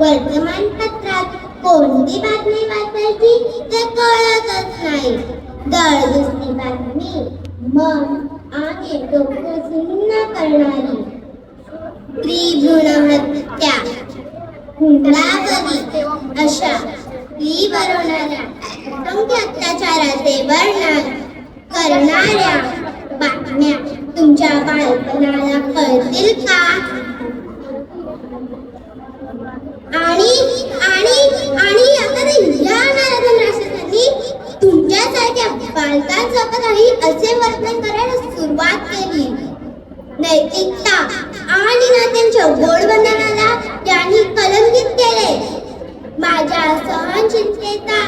वर्तमानपत्रात कोणती बातमी वाचायची ते कळतच नाही. दळदुसरी बातमी मन आणि डोकं सुन्न करणारी. स्त्री हत्या हुंडाबळी अशा स्त्री बनवणाऱ्या असंख्य अत्याचाराचे वर्णन करणाऱ्या बातम्या तुमच्या बालपणाला कळतील का? आणि आणि आणि आता ते या नराधम राष्ट्रांनी तुमच्यासारख्या बालकांसोबतही असे वर्तन करायला सुरुवात केली. नैतिकता आणि नात्यांच्या गोडबंधनाला त्यांनी कलंकित केले. माझ्या सहनशीलतेचा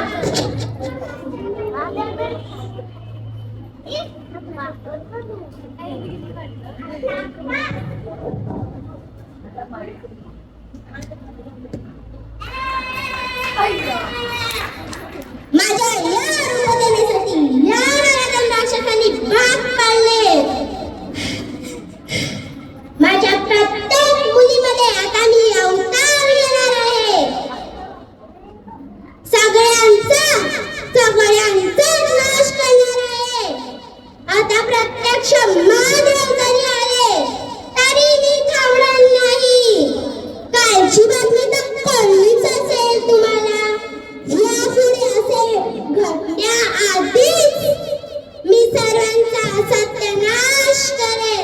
माझ्या या सत्यनाश करे